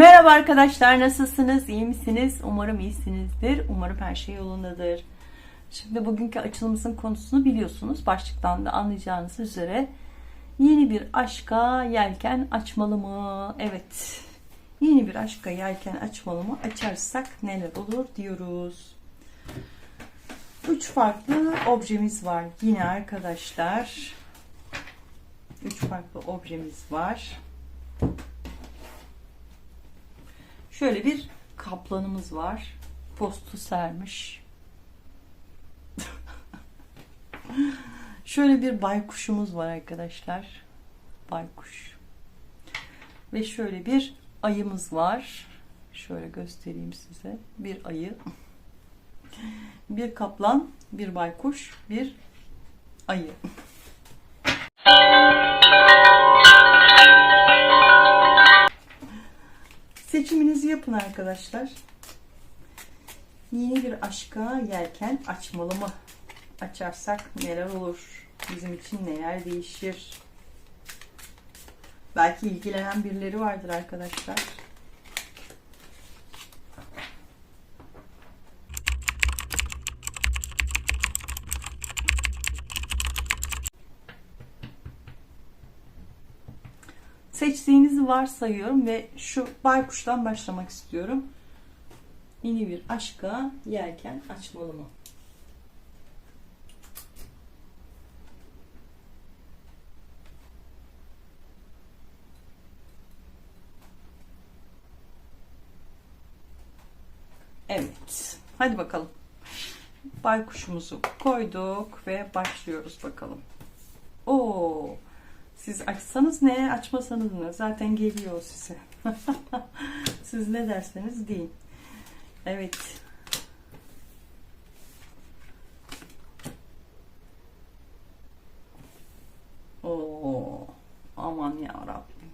Merhaba arkadaşlar nasılsınız? İyi misiniz? Umarım iyisinizdir. Umarım her şey yolundadır. Şimdi bugünkü açılımımızın konusunu biliyorsunuz. Başlıktan da anlayacağınız üzere yeni bir aşka yelken açmalı mı? Evet. Yeni bir aşka yelken açmalı mı? Açarsak neler olur diyoruz. Üç farklı objemiz var yine arkadaşlar. Üç farklı objemiz var. Şöyle bir kaplanımız var. Postu sermiş. şöyle bir baykuşumuz var arkadaşlar. Baykuş. Ve şöyle bir ayımız var. Şöyle göstereyim size. Bir ayı. Bir kaplan, bir baykuş, bir ayı. Yapın arkadaşlar. Yeni bir aşka yelken açmalı mı? Açarsak neler olur? Bizim için neler değişir? Belki ilgilenen birileri vardır arkadaşlar. Varsayıyorum ve şu baykuştan başlamak istiyorum. Yeni bir aşka yelken açmalı mı? Evet. Hadi bakalım. Baykuşumuzu koyduk ve başlıyoruz bakalım. Oo. Siz açsanız ne, açmasanız ne? Zaten geliyor size. Siz ne derseniz deyin. Evet. Oo, aman ya Rabbim.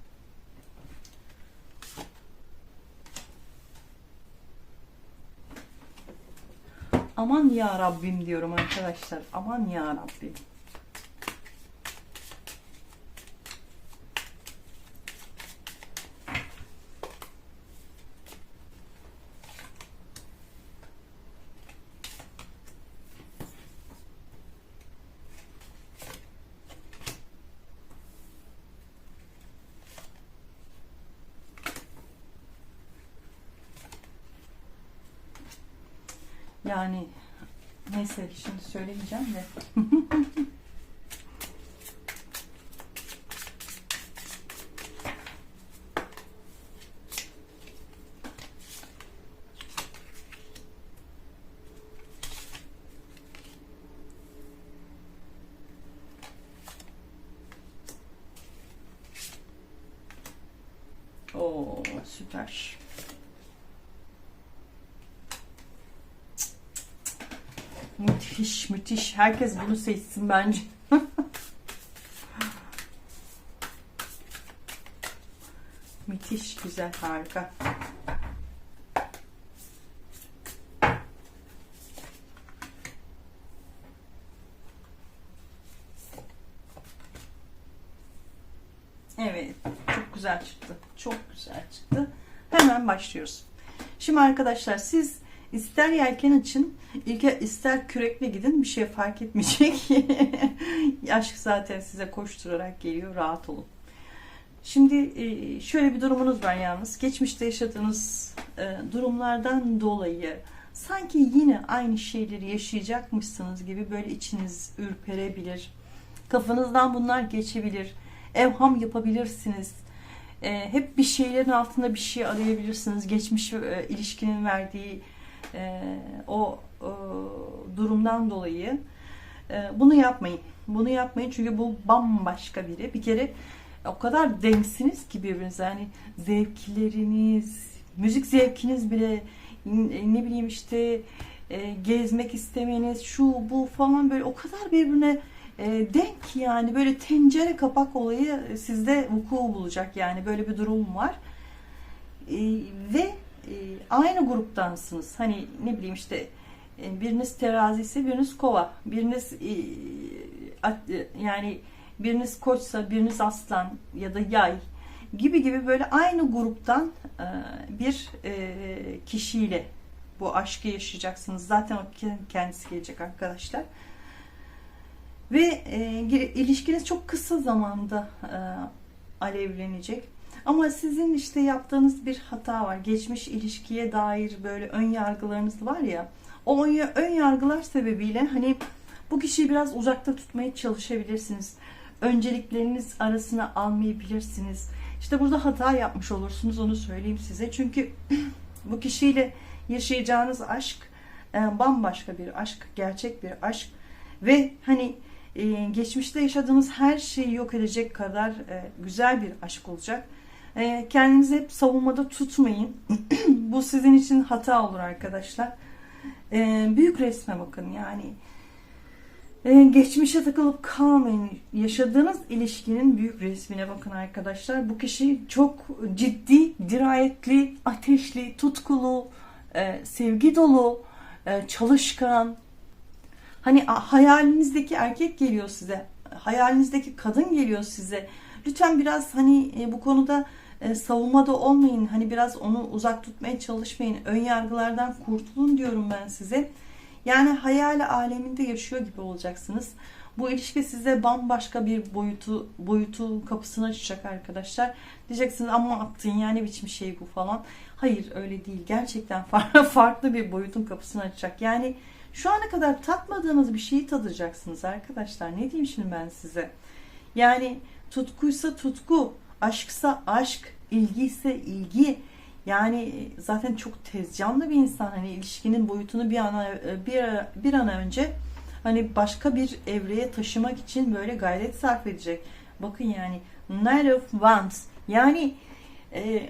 Aman ya Rabbim diyorum arkadaşlar. Aman ya Rabbim. Yani neyse şimdi söylemeyeceğim de. Oo süper. Müthiş müthiş. Herkes bunu seçsin bence. müthiş güzel harika. Evet çok güzel çıktı. Çok güzel çıktı. Hemen başlıyoruz. Şimdi arkadaşlar siz İster yelken açın, ister kürekle gidin bir şey fark etmeyecek. Aşk zaten size koşturarak geliyor. Rahat olun. Şimdi e, şöyle bir durumunuz var yalnız. Geçmişte yaşadığınız e, durumlardan dolayı sanki yine aynı şeyleri yaşayacakmışsınız gibi böyle içiniz ürperebilir. Kafanızdan bunlar geçebilir. Evham yapabilirsiniz. E, hep bir şeylerin altında bir şey arayabilirsiniz. Geçmiş ilişkinin verdiği e, o e, durumdan dolayı e, bunu yapmayın. Bunu yapmayın çünkü bu bambaşka biri. Bir kere o kadar denksiniz ki birbirinize. Yani zevkleriniz, müzik zevkiniz bile ne bileyim işte e, gezmek istemeniz, şu bu falan böyle o kadar birbirine e, denk yani böyle tencere kapak olayı sizde vuku bulacak yani böyle bir durum var. E, ve e, aynı gruptansınız. Hani ne bileyim işte e, biriniz terazi ise biriniz kova, biriniz e, e, yani biriniz koçsa biriniz aslan ya da yay gibi gibi böyle aynı gruptan bir kişiyle bu aşkı yaşayacaksınız. Zaten o kendisi gelecek arkadaşlar. Ve ilişkiniz çok kısa zamanda alevlenecek. Ama sizin işte yaptığınız bir hata var. Geçmiş ilişkiye dair böyle ön yargılarınız var ya. O ön yargılar sebebiyle hani bu kişiyi biraz uzakta tutmaya çalışabilirsiniz. Öncelikleriniz arasına almayabilirsiniz. İşte burada hata yapmış olursunuz onu söyleyeyim size. Çünkü bu kişiyle yaşayacağınız aşk e, bambaşka bir aşk, gerçek bir aşk ve hani e, geçmişte yaşadığınız her şeyi yok edecek kadar e, güzel bir aşk olacak. Kendinizi hep savunmada tutmayın. bu sizin için hata olur arkadaşlar. Büyük resme bakın yani ee, geçmişe takılıp kalmayın. Yaşadığınız ilişkinin büyük resmine bakın arkadaşlar. Bu kişi çok ciddi, dirayetli, ateşli, tutkulu, e, sevgi dolu, e, çalışkan. Hani hayalinizdeki erkek geliyor size. Hayalinizdeki kadın geliyor size. Lütfen biraz hani e, bu konuda savunmada olmayın. Hani biraz onu uzak tutmaya çalışmayın. Ön yargılardan kurtulun diyorum ben size. Yani hayal aleminde yaşıyor gibi olacaksınız. Bu ilişki size bambaşka bir boyutu boyutu kapısını açacak arkadaşlar. Diyeceksiniz ama attın yani biçim şey bu falan. Hayır öyle değil. Gerçekten farklı bir boyutun kapısını açacak. Yani şu ana kadar tatmadığınız bir şeyi tadacaksınız arkadaşlar. Ne diyeyim şimdi ben size? Yani tutkuysa tutku, aşksa aşk, ilgi ise ilgi, yani zaten çok tez canlı bir insan. Hani ilişkinin boyutunu bir ana bir, bir an önce hani başka bir evreye taşımak için böyle gayret sarf edecek. Bakın yani Knight of Wands yani e,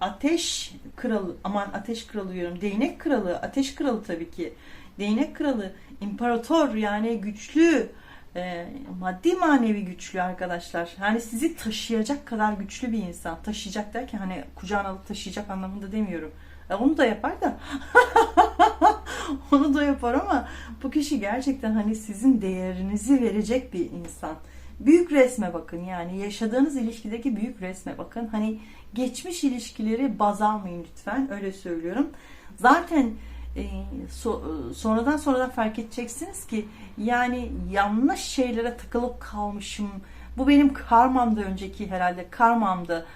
ateş kralı aman ateş kralı diyorum değnek kralı ateş kralı tabii ki değnek kralı imparator yani güçlü e, maddi manevi güçlü arkadaşlar. Yani sizi taşıyacak kadar güçlü bir insan. Taşıyacak derken hani kucağına alıp taşıyacak anlamında demiyorum. E, onu da yapar da. onu da yapar ama bu kişi gerçekten hani sizin değerinizi verecek bir insan. Büyük resme bakın yani yaşadığınız ilişkideki büyük resme bakın. Hani geçmiş ilişkileri baz almayın lütfen öyle söylüyorum. Zaten e, so, sonradan sonradan fark edeceksiniz ki yani yanlış şeylere takılıp kalmışım. Bu benim karmamda önceki herhalde karmamdı.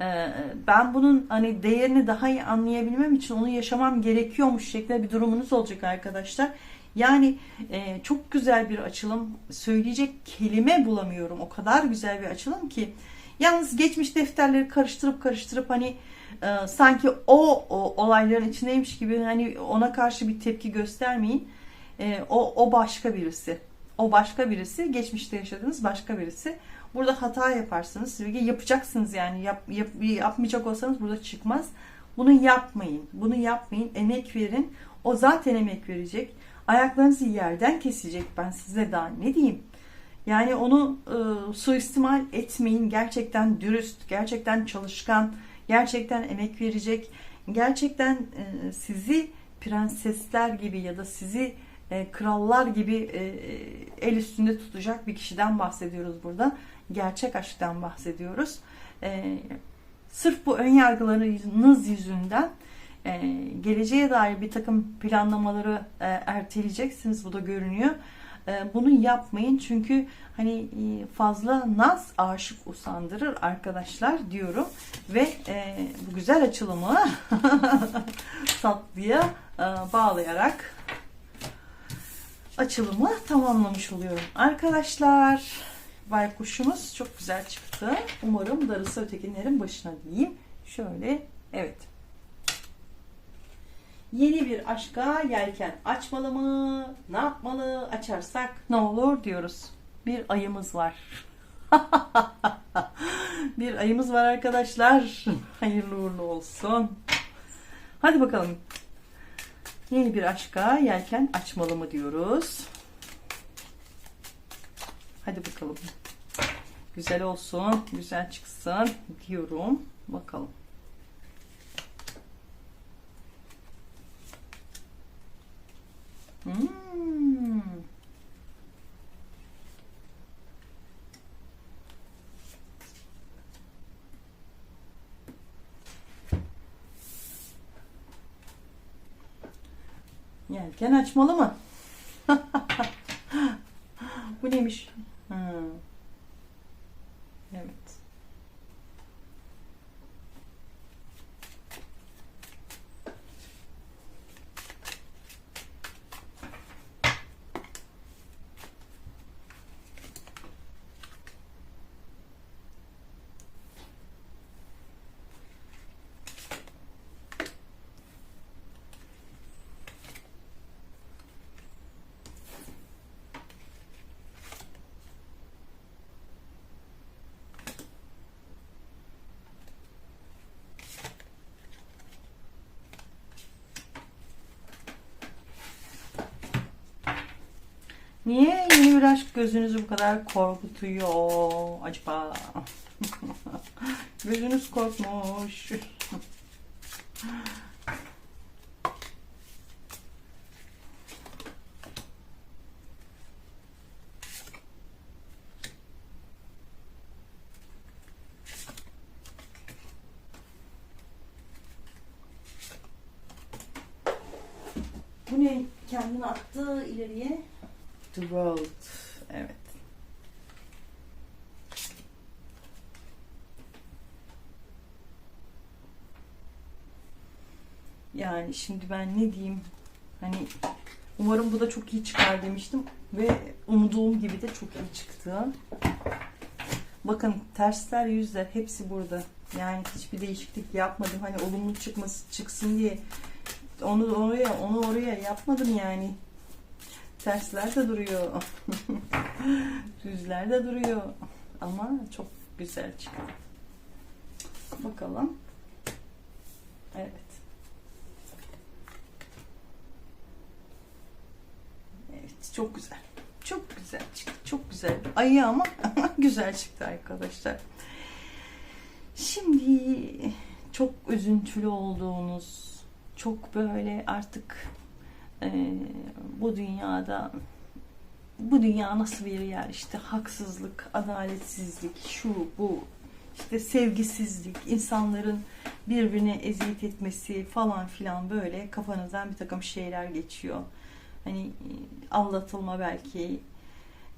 E, ben bunun hani değerini daha iyi anlayabilmem için onu yaşamam gerekiyormuş şeklinde bir durumunuz olacak arkadaşlar. Yani e, çok güzel bir açılım. Söyleyecek kelime bulamıyorum. O kadar güzel bir açılım ki. Yalnız geçmiş defterleri karıştırıp karıştırıp hani e, sanki o, o olayların içindeymiş gibi hani ona karşı bir tepki göstermeyin. E, o, o başka birisi. O başka birisi. Geçmişte yaşadığınız başka birisi. Burada hata yaparsınız. Yapacaksınız yani. Yap, yap, yapmayacak olsanız burada çıkmaz. Bunu yapmayın. Bunu yapmayın. Emek verin. O zaten emek verecek. Ayaklarınızı yerden kesecek. Ben size daha ne diyeyim. Yani onu e, suistimal etmeyin. Gerçekten dürüst, gerçekten çalışkan, gerçekten emek verecek, gerçekten e, sizi prensesler gibi ya da sizi e, krallar gibi e, el üstünde tutacak bir kişiden bahsediyoruz burada. Gerçek aşktan bahsediyoruz. Sırf bu ön yargılarınız yüzünden geleceğe dair bir takım planlamaları erteleyeceksiniz. Bu da görünüyor. Ee, bunu yapmayın çünkü hani e, fazla naz aşık usandırır arkadaşlar diyorum ve e, bu güzel açılımı tatlıya e, bağlayarak açılımı tamamlamış oluyorum. Arkadaşlar baykuşumuz çok güzel çıktı. Umarım darısı ötekinlerin başına diyeyim. Şöyle evet yeni bir aşka yelken açmalı mı? Ne yapmalı? Açarsak ne olur diyoruz. Bir ayımız var. bir ayımız var arkadaşlar. Hayırlı uğurlu olsun. Hadi bakalım. Yeni bir aşka yelken açmalı mı diyoruz. Hadi bakalım. Güzel olsun, güzel çıksın diyorum. Bakalım. Hmm. Yelken açmalı mı? Bu neymiş? Niye yeni bir aşk gözünüzü bu kadar korkutuyor acaba? Gözünüz korkmuş. Bu ne? Kendini attı ileriye. The World. Evet. Yani şimdi ben ne diyeyim? Hani umarım bu da çok iyi çıkar demiştim ve umduğum gibi de çok iyi çıktı. Bakın tersler yüzler hepsi burada. Yani hiçbir değişiklik yapmadım. Hani olumlu çıkması çıksın diye onu oraya onu oraya yapmadım yani. Tersler de duruyor. Düzler de duruyor. Ama çok güzel çıktı. Bakalım. Evet. Evet çok güzel. Çok güzel çıktı. Çok güzel. Ayı ama güzel çıktı arkadaşlar. Şimdi çok üzüntülü olduğunuz, çok böyle artık e, bu dünyada bu dünya nasıl bir yer işte haksızlık, adaletsizlik, şu bu işte sevgisizlik, insanların birbirine eziyet etmesi falan filan böyle kafanızdan bir takım şeyler geçiyor. Hani aldatılma belki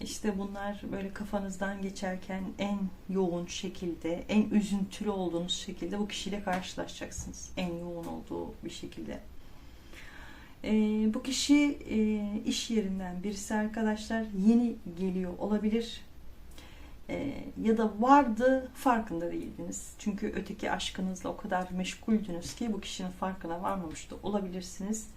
işte bunlar böyle kafanızdan geçerken en yoğun şekilde, en üzüntülü olduğunuz şekilde bu kişiyle karşılaşacaksınız. En yoğun olduğu bir şekilde. E, bu kişi e, iş yerinden birisi arkadaşlar yeni geliyor olabilir. E, ya da vardı farkında değildiniz. Çünkü öteki aşkınızla o kadar meşguldünüz ki bu kişinin farkına varmamış da olabilirsiniz.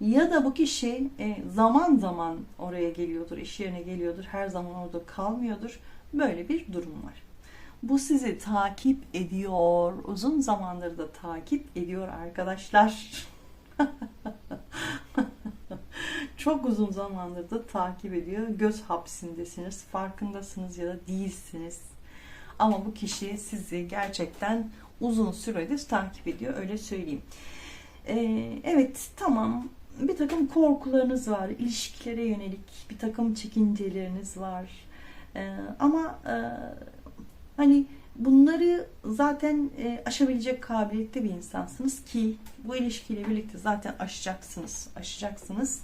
Ya da bu kişi e, zaman zaman oraya geliyordur, iş yerine geliyordur, her zaman orada kalmıyordur. Böyle bir durum var. Bu sizi takip ediyor. Uzun zamandır da takip ediyor arkadaşlar. Çok uzun zamandır da takip ediyor. Göz hapsindesiniz. Farkındasınız ya da değilsiniz. Ama bu kişi sizi gerçekten uzun süredir takip ediyor. Öyle söyleyeyim. Ee, evet tamam bir takım korkularınız var. ilişkilere yönelik bir takım çekinceleriniz var. Ee, ama e, hani bunları zaten e, aşabilecek kabiliyette bir insansınız ki bu ilişkiyle birlikte zaten aşacaksınız. Aşacaksınız.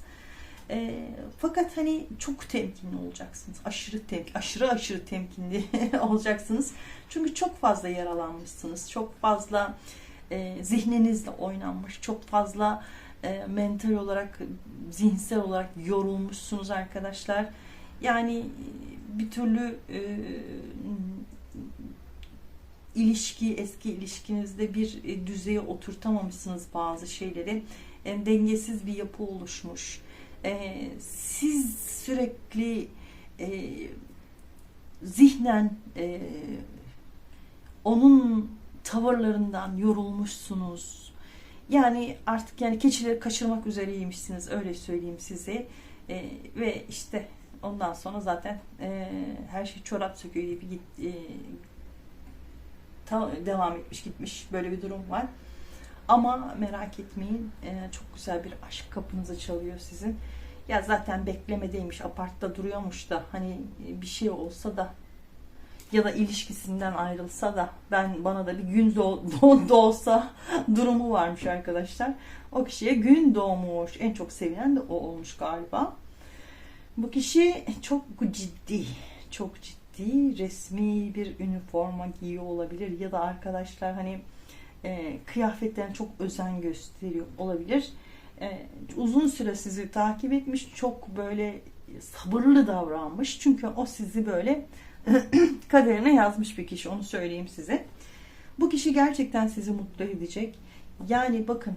E, fakat hani çok temkinli olacaksınız. Aşırı temkin, aşırı aşırı temkinli olacaksınız. Çünkü çok fazla yaralanmışsınız. Çok fazla e, zihninizle oynanmış. Çok fazla e, mental olarak, zihinsel olarak yorulmuşsunuz arkadaşlar. Yani bir türlü e, ilişki, eski ilişkinizde bir e, düzeye oturtamamışsınız bazı şeyleri. E, dengesiz bir yapı oluşmuş. E, siz sürekli zihnen onun tavırlarından yorulmuşsunuz. Yani artık yani keçileri kaçırmak üzereymişsiniz öyle söyleyeyim size. E, ve işte ondan sonra zaten e, her şey çorap söküğü gibi git, e, ta, devam etmiş gitmiş böyle bir durum var. Ama merak etmeyin e, çok güzel bir aşk kapınızı çalıyor sizin. Ya zaten beklemedeymiş, apartta duruyormuş da hani bir şey olsa da ya da ilişkisinden ayrılsa da ben bana da bir gün doğ- doğsa durumu varmış arkadaşlar. O kişiye gün doğmuş. En çok sevilen de o olmuş galiba. Bu kişi çok ciddi, çok ciddi resmi bir üniforma giyiyor olabilir ya da arkadaşlar hani e, kıyafetlerine çok özen gösteriyor olabilir. E, uzun süre sizi takip etmiş, çok böyle sabırlı davranmış. Çünkü o sizi böyle kaderine yazmış bir kişi, onu söyleyeyim size. Bu kişi gerçekten sizi mutlu edecek. Yani bakın,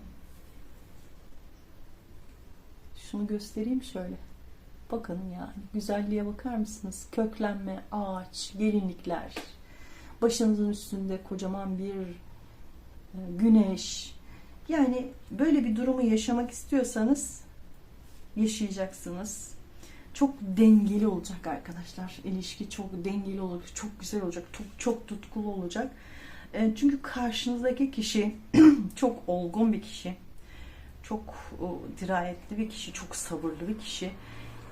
şunu göstereyim şöyle. Bakın yani güzelliğe bakar mısınız? Köklenme, ağaç, gelinlikler. Başınızın üstünde kocaman bir e, güneş. Yani böyle bir durumu yaşamak istiyorsanız yaşayacaksınız. Çok dengeli olacak arkadaşlar. İlişki çok dengeli olacak, çok güzel olacak, çok çok tutkulu olacak. E, Çünkü karşınızdaki kişi çok olgun bir kişi. Çok dirayetli bir kişi, çok sabırlı bir kişi.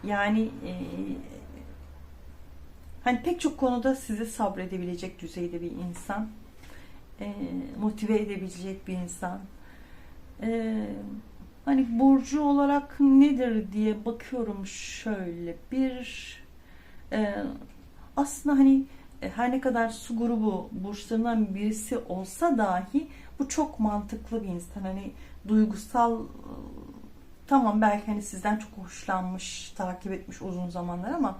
Yani e, hani pek çok konuda sizi sabredebilecek düzeyde bir insan. E, motive edebilecek bir insan. E, hani burcu olarak nedir diye bakıyorum şöyle bir e, aslında hani e, her ne kadar su grubu burçlarından birisi olsa dahi bu çok mantıklı bir insan. Hani duygusal tamam belki hani sizden çok hoşlanmış, takip etmiş uzun zamanlar ama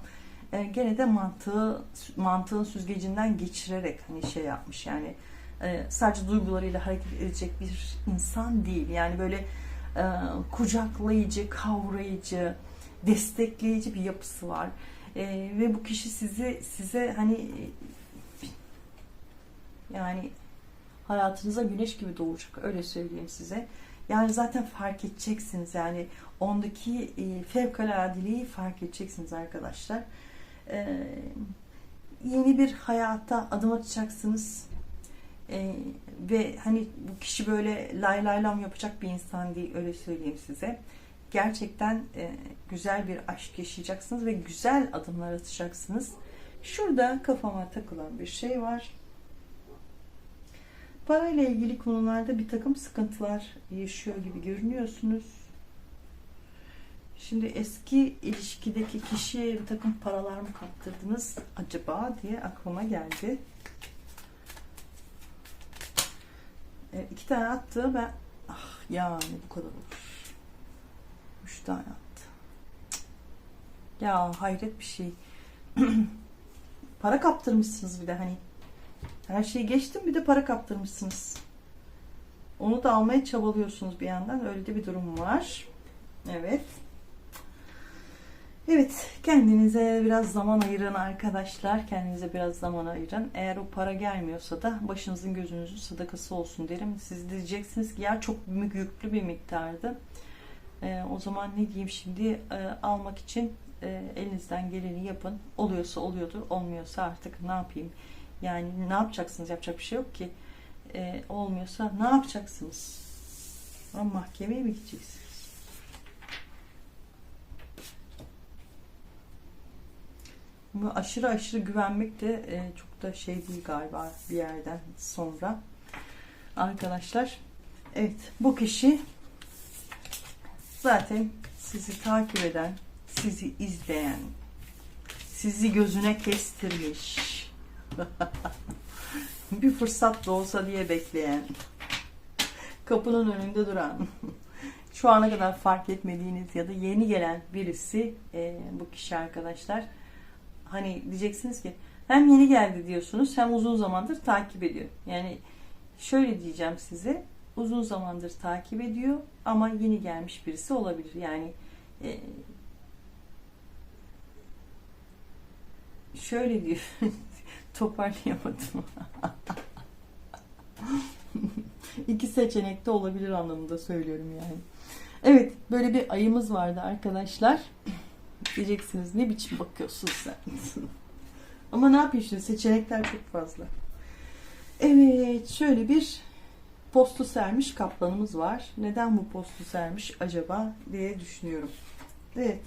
e, gene de mantığı mantığın süzgecinden geçirerek hani şey yapmış yani e, sadece duygularıyla hareket edecek bir insan değil. Yani böyle e, kucaklayıcı, kavrayıcı, destekleyici bir yapısı var. E, ve bu kişi sizi size hani yani hayatınıza güneş gibi doğacak öyle söyleyeyim size. Yani zaten fark edeceksiniz yani ondaki e, fevkaladeliği fark edeceksiniz arkadaşlar. E, yeni bir hayata adım atacaksınız. E, ve hani bu kişi böyle lay lay lam yapacak bir insan değil öyle söyleyeyim size. Gerçekten e, güzel bir aşk yaşayacaksınız ve güzel adımlar atacaksınız. Şurada kafama takılan bir şey var. Parayla ilgili konularda bir takım sıkıntılar yaşıyor gibi görünüyorsunuz. Şimdi eski ilişkideki kişiye bir takım paralar mı kaptırdınız acaba diye aklıma geldi. E, iki tane attı ben ah yani bu kadar olur. Üç tane attı. Ya hayret bir şey. Para kaptırmışsınız bir de hani. Her şeyi geçtim bir de para kaptırmışsınız. Onu da almaya çabalıyorsunuz bir yandan. Öyle de bir durum var. Evet. Evet, kendinize biraz zaman ayırın arkadaşlar. Kendinize biraz zaman ayırın. Eğer o para gelmiyorsa da başınızın gözünüzün sadakası olsun derim. Siz diyeceksiniz ki ya çok yüklü bir miktardı. Ee, o zaman ne diyeyim şimdi e, almak için e, elinizden geleni yapın. Oluyorsa oluyordur, olmuyorsa artık ne yapayım? Yani ne yapacaksınız? Yapacak bir şey yok ki. Ee, olmuyorsa ne yapacaksınız? Ama mahkemeye mi gideceksiniz? Bu aşırı aşırı güvenmek de e, çok da şey değil galiba bir yerden sonra. Arkadaşlar, evet bu kişi zaten sizi takip eden, sizi izleyen, sizi gözüne kestirmiş, bir fırsat da olsa diye bekleyen, kapının önünde duran, şu ana kadar fark etmediğiniz ya da yeni gelen birisi e, bu kişi arkadaşlar. Hani diyeceksiniz ki hem yeni geldi diyorsunuz hem uzun zamandır takip ediyor. Yani şöyle diyeceğim size uzun zamandır takip ediyor ama yeni gelmiş birisi olabilir. Yani e, şöyle diyor toparlayamadım. İki seçenek de olabilir anlamında söylüyorum yani. Evet böyle bir ayımız vardı arkadaşlar. Diyeceksiniz ne biçim bakıyorsun sen. Ama ne şimdi seçenekler çok fazla. Evet şöyle bir postu sermiş kaplanımız var. Neden bu postu sermiş acaba diye düşünüyorum. Evet.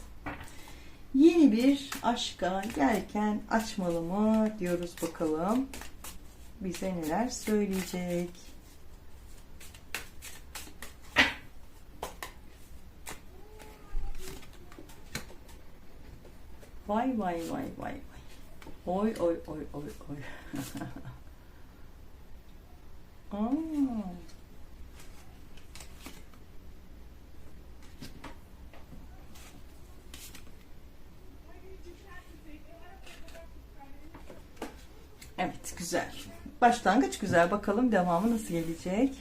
Yeni bir aşka yelken açmalı mı diyoruz bakalım. Bize neler söyleyecek. Vay vay vay vay vay. Oy oy oy oy oy. Aa. Evet güzel. Başlangıç güzel. Bakalım devamı nasıl gelecek.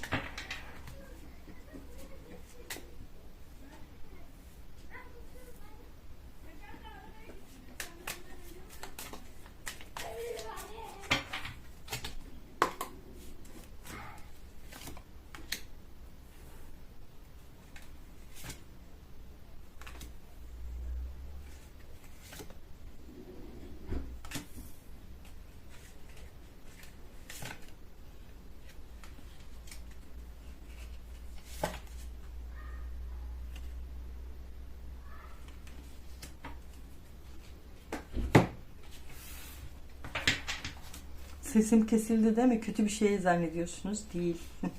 Sesim kesildi değil mi? Kötü bir şey zannediyorsunuz. Değil.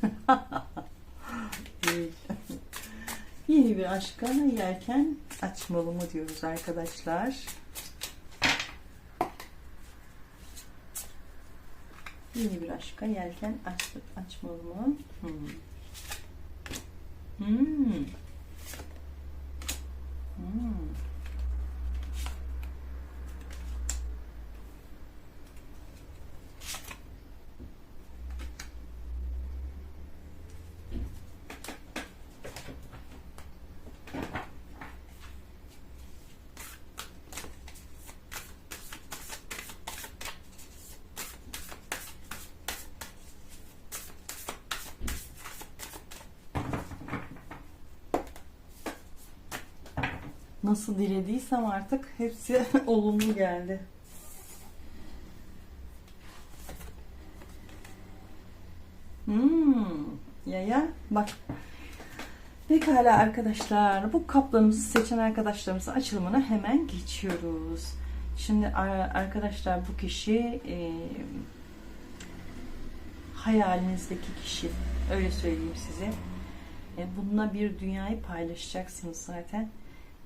Değil. Yeni bir aşka yerken açmalı mı diyoruz arkadaşlar. Yeni bir aşka yelken aç, açmalı mı? Hmm. Hmm. Nasıl dilediysem artık hepsi olumlu geldi. Hmm, yaya bak. Pekala arkadaşlar bu kaplarımızı seçen arkadaşlarımızın açılımına hemen geçiyoruz. Şimdi ar- arkadaşlar bu kişi e, hayalinizdeki kişi öyle söyleyeyim size. E, bununla bir dünyayı paylaşacaksınız zaten.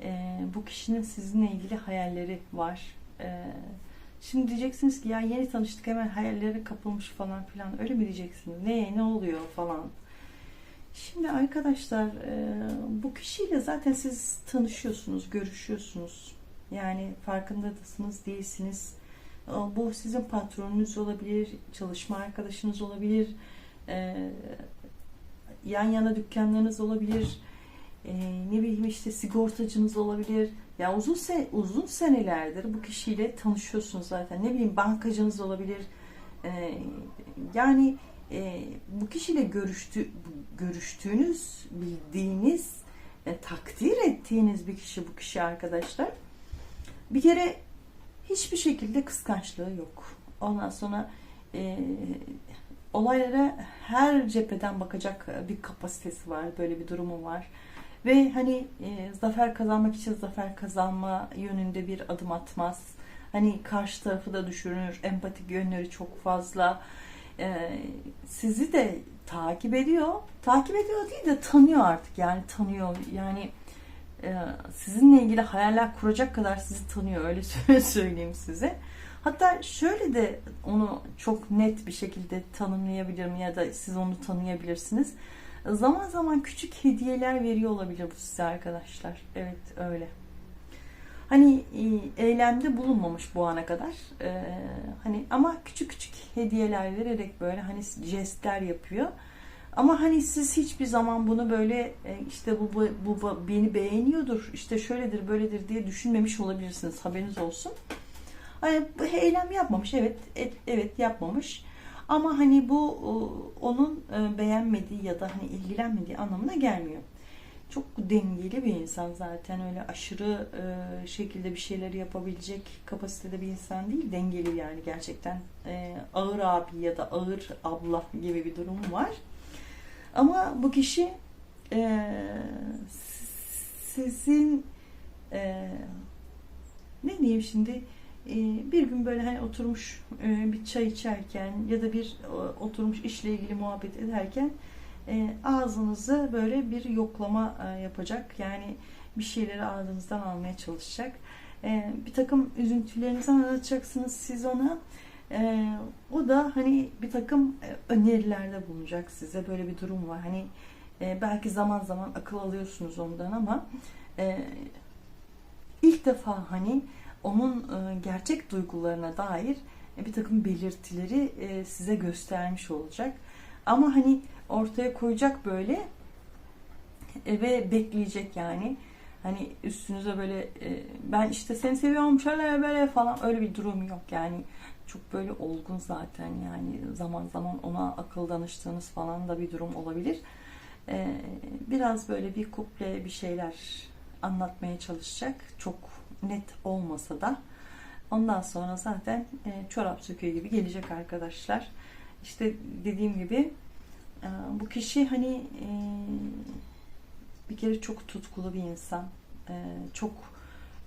E, bu kişinin sizinle ilgili hayalleri var. E, şimdi diyeceksiniz ki ya yeni tanıştık hemen hayalleri kapılmış falan filan öyle mi diyeceksiniz? Ne ne oluyor falan. Şimdi arkadaşlar e, bu kişiyle zaten siz tanışıyorsunuz, görüşüyorsunuz. Yani farkındasınız, değilsiniz. E, Bu sizin patronunuz olabilir, çalışma arkadaşınız olabilir, e, yan yana dükkanlarınız olabilir, e, ne bileyim işte sigortacınız olabilir. Ya uzun se uzun senelerdir bu kişiyle tanışıyorsunuz zaten. Ne bileyim bankacınız olabilir. E, yani e, bu kişiyle görüştü, görüştüğünüz, bildiğiniz, e, takdir ettiğiniz bir kişi bu kişi arkadaşlar. Bir kere hiçbir şekilde kıskançlığı yok. Ondan sonra e, olaylara her cepheden bakacak bir kapasitesi var, böyle bir durumu var. Ve hani e, zafer kazanmak için zafer kazanma yönünde bir adım atmaz. Hani karşı tarafı da düşünür, empatik yönleri çok fazla. E, sizi de takip ediyor. Takip ediyor değil de tanıyor artık yani tanıyor. Yani e, sizinle ilgili hayaller kuracak kadar sizi tanıyor öyle söyleyeyim size. Hatta şöyle de onu çok net bir şekilde tanımlayabilirim ya da siz onu tanıyabilirsiniz. Zaman zaman küçük hediyeler veriyor olabilir bu size arkadaşlar. Evet öyle. Hani e, eylemde bulunmamış bu ana kadar. Ee, hani ama küçük küçük hediyeler vererek böyle hani jestler yapıyor. Ama hani siz hiçbir zaman bunu böyle e, işte bu, bu, bu beni beğeniyordur, işte şöyledir, böyledir diye düşünmemiş olabilirsiniz. Haberiniz olsun. Hani eylem yapmamış. Evet, et, evet yapmamış. Ama hani bu onun e, beğenmediği ya da hani ilgilenmediği anlamına gelmiyor. Çok dengeli bir insan zaten öyle aşırı e, şekilde bir şeyleri yapabilecek kapasitede bir insan değil. Dengeli yani gerçekten e, ağır abi ya da ağır abla gibi bir durum var. Ama bu kişi sizin ne diyeyim şimdi e, bir gün böyle hani oturmuş e, bir çay içerken ya da bir e, oturmuş işle ilgili muhabbet ederken e, ağzınızı böyle bir yoklama yapacak. Yani bir şeyleri ağzınızdan almaya çalışacak. Bir takım üzüntülerinizi anlatacaksınız siz ona. O da hani bir takım önerilerde bulunacak size. Böyle bir durum var. Hani belki zaman zaman akıl alıyorsunuz ondan ama ilk defa hani onun e, gerçek duygularına dair bir takım belirtileri e, size göstermiş olacak. Ama hani ortaya koyacak böyle e, ve bekleyecek yani. Hani üstünüze böyle e, ben işte seni seviyorum şöyle böyle falan öyle bir durum yok yani. Çok böyle olgun zaten yani zaman zaman ona akıl danıştığınız falan da bir durum olabilir. E, biraz böyle bir kuple bir şeyler anlatmaya çalışacak. Çok net olmasa da. Ondan sonra zaten e, çorap söküğü gibi gelecek arkadaşlar. İşte dediğim gibi e, bu kişi hani e, bir kere çok tutkulu bir insan. E, çok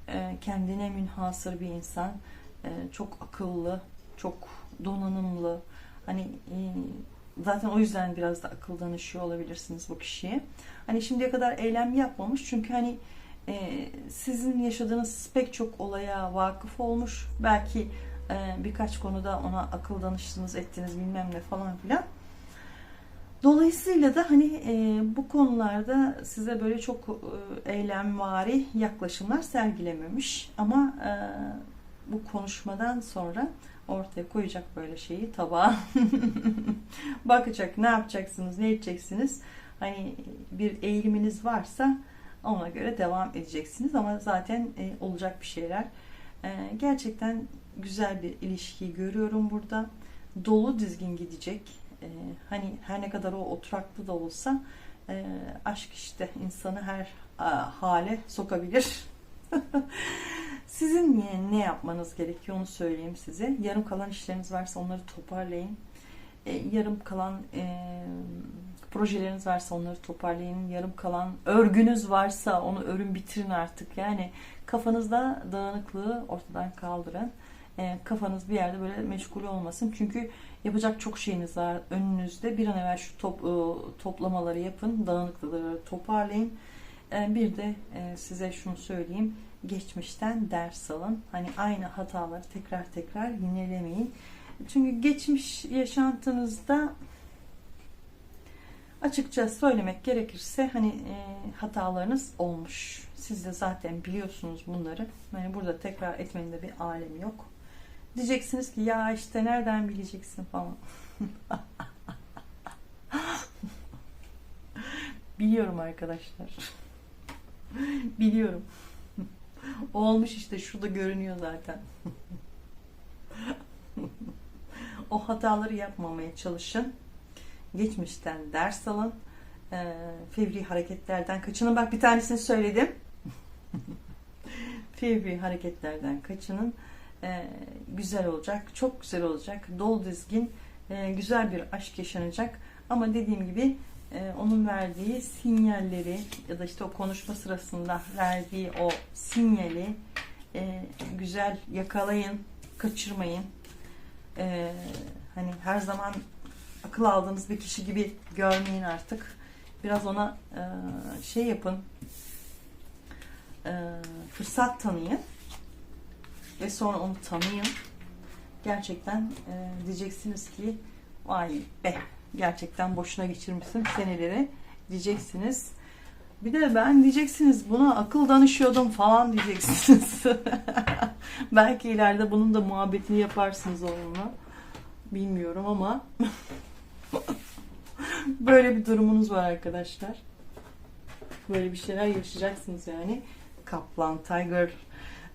e, kendine münhasır bir insan. E, çok akıllı, çok donanımlı. Hani e, zaten o yüzden biraz da akıl danışıyor olabilirsiniz bu kişiye. Hani şimdiye kadar eylem yapmamış çünkü hani sizin yaşadığınız pek çok olaya vakıf olmuş. Belki e, birkaç konuda ona akıl danıştınız, ettiniz bilmem ne falan filan. Dolayısıyla da hani e, bu konularda size böyle çok e, eylemvari yaklaşımlar sergilememiş. Ama e, bu konuşmadan sonra ortaya koyacak böyle şeyi tabağa. Bakacak ne yapacaksınız, ne edeceksiniz. Hani bir eğiliminiz varsa ona göre devam edeceksiniz ama zaten e, olacak bir şeyler. E, gerçekten güzel bir ilişki görüyorum burada. Dolu dizgin gidecek. E, hani her ne kadar o oturaklı da olsa e, aşk işte insanı her a, hale sokabilir. Sizin ne yapmanız gerekiyor onu söyleyeyim size. Yarım kalan işleriniz varsa onları toparlayın. E, yarım kalan e, projeleriniz varsa onları toparlayın. Yarım kalan örgünüz varsa onu örün bitirin artık. Yani kafanızda dağınıklığı ortadan kaldırın. E, kafanız bir yerde böyle meşgul olmasın. Çünkü yapacak çok şeyiniz var önünüzde. Bir an evvel şu top, e, toplamaları yapın. Dağınıklıkları toparlayın. E, bir de e, size şunu söyleyeyim. Geçmişten ders alın. Hani aynı hataları tekrar tekrar yinelemeyin. Çünkü geçmiş yaşantınızda açıkça söylemek gerekirse hani e, hatalarınız olmuş. Siz de zaten biliyorsunuz bunları. Yani burada tekrar etmenin de bir alemi yok. Diyeceksiniz ki ya işte nereden bileceksin falan. Biliyorum arkadaşlar. Biliyorum. Olmuş işte şurada görünüyor zaten. o hataları yapmamaya çalışın. Geçmişten ders alın. E, fevri hareketlerden kaçının. Bak bir tanesini söyledim. fevri hareketlerden kaçının. E, güzel olacak. Çok güzel olacak. Dol dizgin e, güzel bir aşk yaşanacak. Ama dediğim gibi e, onun verdiği sinyalleri ya da işte o konuşma sırasında verdiği o sinyali e, güzel yakalayın, kaçırmayın. E, hani her zaman akıl aldığınız bir kişi gibi görmeyin artık. Biraz ona e, şey yapın, e, fırsat tanıyın ve sonra onu tanıyın. Gerçekten e, diyeceksiniz ki vay be gerçekten boşuna geçirmişsin seneleri diyeceksiniz. Bir de ben diyeceksiniz buna akıl danışıyordum falan diyeceksiniz. Belki ileride bunun da muhabbetini yaparsınız onunla. Bilmiyorum ama böyle bir durumunuz var arkadaşlar. Böyle bir şeyler yaşayacaksınız yani. Kaplan, Tiger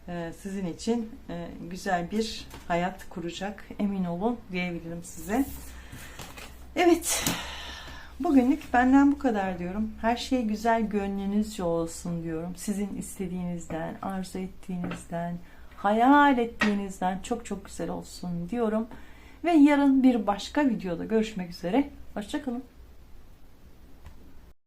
e, sizin için e, güzel bir hayat kuracak. Emin olun diyebilirim size. Evet. Bugünlük benden bu kadar diyorum. Her şey güzel gönlünüzce olsun diyorum. Sizin istediğinizden, arzu ettiğinizden, hayal ettiğinizden çok çok güzel olsun diyorum. Ve yarın bir başka videoda görüşmek üzere. Hoşçakalın.